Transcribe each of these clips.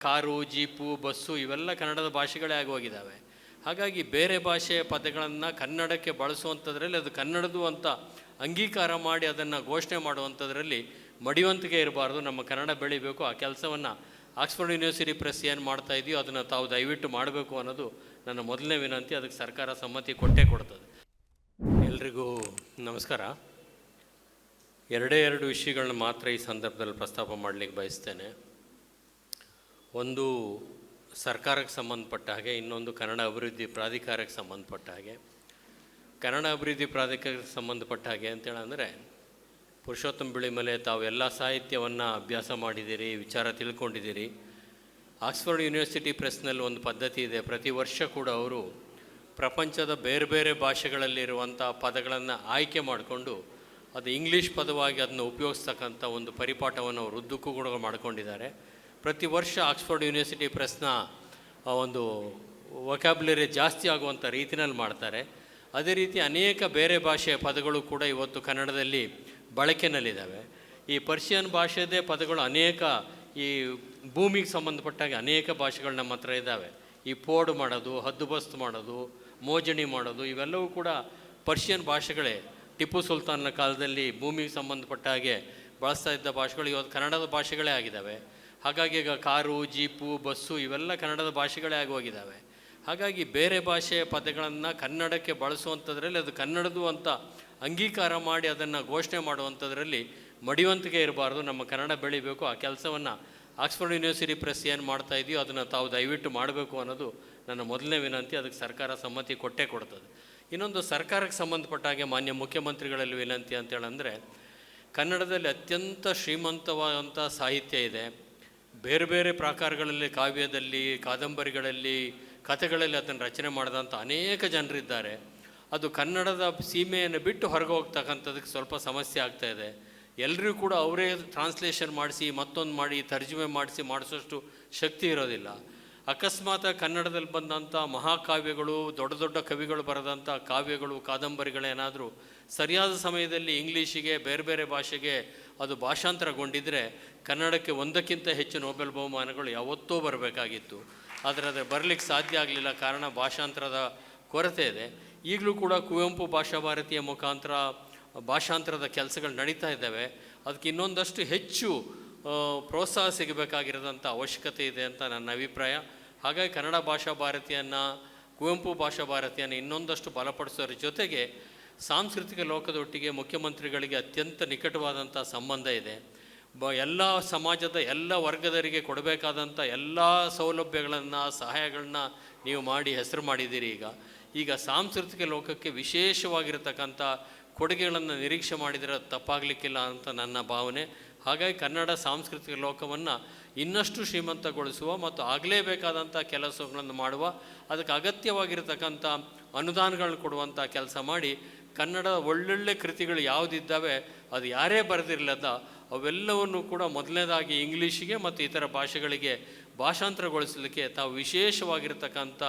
Car, jeep, bus ಇವೆಲ್ಲ ಕನ್ನಡದ ಭಾಷೆಗಳೇ ಆಗೋಗಿದ್ದಾವೆ ಹಾಗಾಗಿ ಬೇರೆ ಭಾಷೆಯ ಪದಗಳನ್ನು ಕನ್ನಡಕ್ಕೆ ಬಳಸುವಂಥದ್ರಲ್ಲಿ ಅದು ಕನ್ನಡದು ಅಂತ ಅಂಗೀಕಾರ ಮಾಡಿ ಅದನ್ನು ಘೋಷಣೆ ಮಾಡುವಂಥದ್ರಲ್ಲಿ ಮಡಿವಂತಿಕೆ ಇರಬಾರ್ದು. ನಮ್ಮ ಕನ್ನಡ ಬೆಳಿಬೇಕು. ಆ ಕೆಲಸವನ್ನು ಆಕ್ಸ್ಫರ್ಡ್ ಯೂನಿವರ್ಸಿಟಿ ಪ್ರೆಸ್ ಏನು ಮಾಡ್ತಾ ಇದೆಯೋ ಅದನ್ನು ತಾವು ದಯವಿಟ್ಟು ಮಾಡಬೇಕು ಅನ್ನೋದು ನನ್ನ ಮೊದಲನೇ ವಿನಂತಿ. ಅದಕ್ಕೆ ಸರ್ಕಾರ ಸಮ್ಮತಿ ಕೊಟ್ಟೇ ಕೊಡ್ತದೆ. ಎಲ್ರಿಗೂ ನಮಸ್ಕಾರ. ಎರಡೇ ಎರಡು ವಿಷಯಗಳನ್ನ ಮಾತ್ರ ಈ ಸಂದರ್ಭದಲ್ಲಿ ಪ್ರಸ್ತಾಪ ಮಾಡಲಿಕ್ಕೆ ಬಯಸ್ತೇನೆ. ಒಂದು ಸರ್ಕಾರಕ್ಕೆ ಸಂಬಂಧಪಟ್ಟ ಹಾಗೆ, ಇನ್ನೊಂದು ಕನ್ನಡ ಅಭಿವೃದ್ಧಿ ಪ್ರಾಧಿಕಾರಕ್ಕೆ ಸಂಬಂಧಪಟ್ಟ ಹಾಗೆ. ಕನ್ನಡ ಅಭಿವೃದ್ಧಿ ಪ್ರಾಧಿಕಾರಕ್ಕೆ ಸಂಬಂಧಪಟ್ಟ ಹಾಗೆ ಅಂತೇಳಿ ಅಂದರೆ, ಪುರುಷೋತ್ತಮ ಬಿಳಿಮಲೆ ತಾವು ಎಲ್ಲ ಸಾಹಿತ್ಯವನ್ನು ಅಭ್ಯಾಸ ಮಾಡಿದ್ದೀರಿ ವಿಚಾರ ತಿಳ್ಕೊಂಡಿದ್ದೀರಿ ಆಕ್ಸ್ಫರ್ಡ್ ಯೂನಿವರ್ಸಿಟಿ ಪ್ರೆಸ್ನಲ್ಲಿ ಒಂದು ಪದ್ಧತಿ ಇದೆ. ಪ್ರತಿ ವರ್ಷ ಕೂಡ ಅವರು ಪ್ರಪಂಚದ ಬೇರೆ ಬೇರೆ ಭಾಷೆಗಳಲ್ಲಿರುವಂಥ ಪದಗಳನ್ನು ಆಯ್ಕೆ ಮಾಡಿಕೊಂಡು, ಅದು ಇಂಗ್ಲೀಷ್ ಪದವಾಗಿ ಅದನ್ನು ಉಪಯೋಗಿಸ್ತಕ್ಕಂಥ ಒಂದು ಪರಿಪಾಠವನ್ನು ಅವರು ಉದ್ದಕ್ಕೂ ಕೂಡ ಮಾಡ್ಕೊಂಡಿದ್ದಾರೆ. ಪ್ರತಿ ವರ್ಷ ಆಕ್ಸ್ಫರ್ಡ್ ಯೂನಿವರ್ಸಿಟಿ ಪ್ರೆಸ್ನ ಒಂದು ವೊಕ್ಯಾಬ್ಯುಲರಿ ಜಾಸ್ತಿ ಆಗುವಂಥ ರೀತಿನಲ್ಲಿ ಮಾಡ್ತಾರೆ. ಅದೇ ರೀತಿ ಅನೇಕ ಬೇರೆ ಭಾಷೆಯ ಪದಗಳು ಕೂಡ ಇವತ್ತು ಕನ್ನಡದಲ್ಲಿ ಬಳಕೆಯಲ್ಲಿದ್ದಾವೆ ಈ ಪರ್ಷಿಯನ್ ಭಾಷೆದೇ ಪದಗಳು ಅನೇಕ, ಈ ಭೂಮಿಗೆ ಸಂಬಂಧಪಟ್ಟಾಗ ಅನೇಕ ಭಾಷೆಗಳು ನಮ್ಮ ಹತ್ರ ಇದ್ದಾವೆ. ಈ ಪೋಡು ಮಾಡೋದು ಹದ್ದುಬಸ್ತು ಮಾಡೋದು, ಮೋಜಣಿ ಮಾಡೋದು, ಇವೆಲ್ಲವೂ ಕೂಡ ಪರ್ಷಿಯನ್ ಭಾಷೆಗಳೇ. ಟಿಪ್ಪು ಸುಲ್ತಾನ್ನ ಕಾಲದಲ್ಲಿ ಭೂಮಿಗೆ ಸಂಬಂಧಪಟ್ಟ ಹಾಗೆ ಬಳಸ್ತಾ ಇದ್ದ ಭಾಷೆಗಳು ಇವತ್ತು ಕನ್ನಡದ ಭಾಷೆಗಳೇ ಆಗಿದ್ದಾವೆ. ಹಾಗಾಗಿ ಈಗ ಕಾರು, ಜೀಪು, ಬಸ್ಸು ಇವೆಲ್ಲ ಕನ್ನಡದ ಭಾಷೆಗಳೇ ಆಗಿ ಹೋಗಿದ್ದಾವೆ. ಹಾಗಾಗಿ ಬೇರೆ ಭಾಷೆಯ ಪದಗಳನ್ನು ಕನ್ನಡಕ್ಕೆ ಬಳಸುವಂಥದ್ರಲ್ಲಿ ಅದು ಕನ್ನಡದು ಅಂತ ಅಂಗೀಕಾರ ಮಾಡಿ ಅದನ್ನು ಘೋಷಣೆ ಮಾಡುವಂಥದ್ರಲ್ಲಿ ಮಡಿವಂತಿಕೆ ಇರಬಾರ್ದು. ನಮ್ಮ ಕನ್ನಡ ಬೆಳಿಬೇಕು. ಆ ಕೆಲಸವನ್ನು ಆಕ್ಸ್ಫರ್ಡ್ ಯೂನಿವರ್ಸಿಟಿ ಪ್ರೆಸ್ ಏನು ಮಾಡ್ತಾ ಇದೆಯೋ ಅದನ್ನು ತಾವು ದಯವಿಟ್ಟು ಮಾಡಬೇಕು ಅನ್ನೋದು ನನ್ನ ಮೊದಲನೇ ವಿನಂತಿ. ಅದಕ್ಕೆ ಸರ್ಕಾರ ಸಮ್ಮತಿ ಕೊಟ್ಟೇ ಕೊಡ್ತದೆ. ಇನ್ನೊಂದು ಸರ್ಕಾರಕ್ಕೆ ಸಂಬಂಧಪಟ್ಟ ಹಾಗೆ ಮಾನ್ಯ ಮುಖ್ಯಮಂತ್ರಿಗಳಲ್ಲಿ ವಿನಂತಿ ಅಂತೇಳಂದರೆ, ಕನ್ನಡದಲ್ಲಿ ಅತ್ಯಂತ ಶ್ರೀಮಂತವಾದಂಥ ಸಾಹಿತ್ಯ ಇದೆ. ಬೇರೆ ಬೇರೆ ಪ್ರಾಕಾರಗಳಲ್ಲಿ, ಕಾವ್ಯದಲ್ಲಿ, ಕಾದಂಬರಿಗಳಲ್ಲಿ, ಕಥೆಗಳಲ್ಲಿ ಅದನ್ನು ರಚನೆ ಮಾಡಿದಂಥ ಅನೇಕ ಜನರಿದ್ದಾರೆ. ಅದು ಕನ್ನಡದ ಸೀಮೆಯನ್ನು ಬಿಟ್ಟು ಹೊರಗೆ ಹೋಗ್ತಕ್ಕಂಥದಕ್ಕೆ ಸ್ವಲ್ಪ ಸಮಸ್ಯೆ ಆಗ್ತಾ ಇದೆ. ಎಲ್ಲರೂ ಕೂಡ ಅವರೇ ಟ್ರಾನ್ಸ್ಲೇಷನ್ ಮಾಡಿಸಿ, ಮತ್ತೊಂದು ಮಾಡಿ, ತರ್ಜುಮೆ ಮಾಡಿಸಿ ಮಾಡಿಸೋಷ್ಟು ಶಕ್ತಿ ಇರೋದಿಲ್ಲ. ಅಕಸ್ಮಾತ್ ಕನ್ನಡದಲ್ಲಿ ಬಂದಂಥ ಮಹಾಕಾವ್ಯಗಳು, ದೊಡ್ಡ ದೊಡ್ಡ ಕವಿಗಳು ಬರೆದಂಥ ಕಾವ್ಯಗಳು, ಕಾದಂಬರಿಗಳೇನಾದರೂ ಸರಿಯಾದ ಸಮಯದಲ್ಲಿ ಇಂಗ್ಲೀಷಿಗೆ ಬೇರೆ ಬೇರೆ ಭಾಷೆಗೆ ಅದು ಭಾಷಾಂತರಗೊಂಡಿದ್ದರೆ ಕನ್ನಡಕ್ಕೆ ಒಂದಕ್ಕಿಂತ ಹೆಚ್ಚು ನೋಬೆಲ್ ಬಹುಮಾನಗಳು ಯಾವತ್ತೂ ಬರಬೇಕಾಗಿತ್ತು. ಆದರೆ ಅದು ಬರಲಿಕ್ಕೆ ಸಾಧ್ಯ ಆಗಲಿಲ್ಲ, ಕಾರಣ ಭಾಷಾಂತರದ ಕೊರತೆ ಇದೆ. ಈಗಲೂ ಕೂಡ ಕುವೆಂಪು ಭಾಷಾ ಭಾರತೀಯ ಮುಖಾಂತರ ಭಾಷಾಂತರದ ಕೆಲಸಗಳು ನಡೀತಾ ಇದ್ದಾವೆ. ಅದಕ್ಕೆ ಇನ್ನೊಂದಷ್ಟು ಹೆಚ್ಚು ಪ್ರೋತ್ಸಾಹ ಸಿಗಬೇಕಾಗಿರೋದಂಥ ಅವಶ್ಯಕತೆ ಇದೆ ಅಂತ ನನ್ನ ಅಭಿಪ್ರಾಯ. ಹಾಗಾಗಿ ಕನ್ನಡ ಭಾಷಾ ಭಾರತಿಯನ್ನು, ಕುವೆಂಪು ಭಾಷಾ ಭಾರತಿಯನ್ನು ಇನ್ನೊಂದಷ್ಟು ಬಲಪಡಿಸೋದ್ರ ಜೊತೆಗೆ ಸಾಂಸ್ಕೃತಿಕ ಲೋಕದೊಟ್ಟಿಗೆ ಮುಖ್ಯಮಂತ್ರಿಗಳಿಗೆ ಅತ್ಯಂತ ನಿಕಟವಾದಂಥ ಸಂಬಂಧ ಇದೆ. ಬ, ಎಲ್ಲ ಸಮಾಜದ ಎಲ್ಲ ವರ್ಗದವರಿಗೆ ಕೊಡಬೇಕಾದಂಥ ಎಲ್ಲ ಸೌಲಭ್ಯಗಳನ್ನು, ಸಹಾಯಗಳನ್ನ ನೀವು ಮಾಡಿ, ಹೆಸರು ಮಾಡಿದ್ದೀರಿ ಈಗ. ಈಗ ಸಾಂಸ್ಕೃತಿಕ ಲೋಕಕ್ಕೆ ವಿಶೇಷವಾಗಿರತಕ್ಕಂಥ ಕೊಡುಗೆಗಳನ್ನು ನಿರೀಕ್ಷೆ ಮಾಡಿದರೆ ತಪ್ಪಾಗಲಿಕ್ಕಿಲ್ಲ ಅಂತ ನನ್ನ ಭಾವನೆ. ಹಾಗಾಗಿ ಕನ್ನಡ ಸಾಂಸ್ಕೃತಿಕ ಲೋಕವನ್ನು ಇನ್ನಷ್ಟು ಶ್ರೀಮಂತಗೊಳಿಸುವ ಮತ್ತು ಆಗಲೇಬೇಕಾದಂಥ ಕೆಲಸಗಳನ್ನು ಮಾಡುವ, ಅದಕ್ಕೆ ಅಗತ್ಯವಾಗಿರತಕ್ಕಂಥ ಅನುದಾನಗಳನ್ನು ಕೊಡುವಂಥ ಕೆಲಸ ಮಾಡಿ ಕನ್ನಡ ಒಳ್ಳೊಳ್ಳೆ ಕೃತಿಗಳು ಯಾವುದಿದ್ದಾವೆ ಅದು ಯಾರೇ ಬರೆದಿರಲದ, ಅವೆಲ್ಲವನ್ನು ಕೂಡ ಮೊದಲನೇದಾಗಿ ಇಂಗ್ಲೀಷಿಗೆ ಮತ್ತು ಇತರ ಭಾಷೆಗಳಿಗೆ ಭಾಷಾಂತರಗೊಳಿಸಲಿಕ್ಕೆ ತಾವು ವಿಶೇಷವಾಗಿರ್ತಕ್ಕಂಥ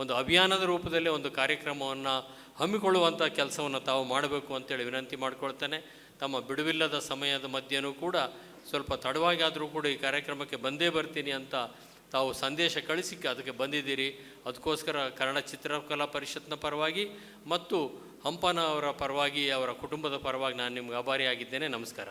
ಒಂದು ಅಭಿಯಾನದ ರೂಪದಲ್ಲಿ ಒಂದು ಕಾರ್ಯಕ್ರಮವನ್ನು ಹಮ್ಮಿಕೊಳ್ಳುವಂಥ ಕೆಲಸವನ್ನು ತಾವು ಮಾಡಬೇಕು ಅಂತೇಳಿ ವಿನಂತಿ ಮಾಡಿಕೊಳ್ತೇನೆ. ತಮ್ಮ ಬಿಡುವಿಲ್ಲದ ಸಮಯದ ಮಧ್ಯೆನೂ ಕೂಡ ಸ್ವಲ್ಪ ತಡವಾಗಿ ಆದರೂ ಕೂಡ ಈ ಕಾರ್ಯಕ್ರಮಕ್ಕೆ ಬಂದೇ ಬರ್ತೀನಿ ಅಂತ ತಾವು ಸಂದೇಶ ಕಳಿಸಿ ಅದಕ್ಕೆ ಬಂದಿದ್ದೀರಿ. ಅದಕ್ಕೋಸ್ಕರ ಕನ್ನಡ ಚಿತ್ರಕಲಾ ಪರಿಷತ್ನ ಪರವಾಗಿ ಮತ್ತು ಹಂಪನ ಅವರ ಪರವಾಗಿ ಅವರ ಕುಟುಂಬದ ಪರವಾಗಿ ನಾನು ನಿಮ್ಗೆ ಆಭಾರಿಯಾಗಿದ್ದೇನೆ ನಮಸ್ಕಾರ.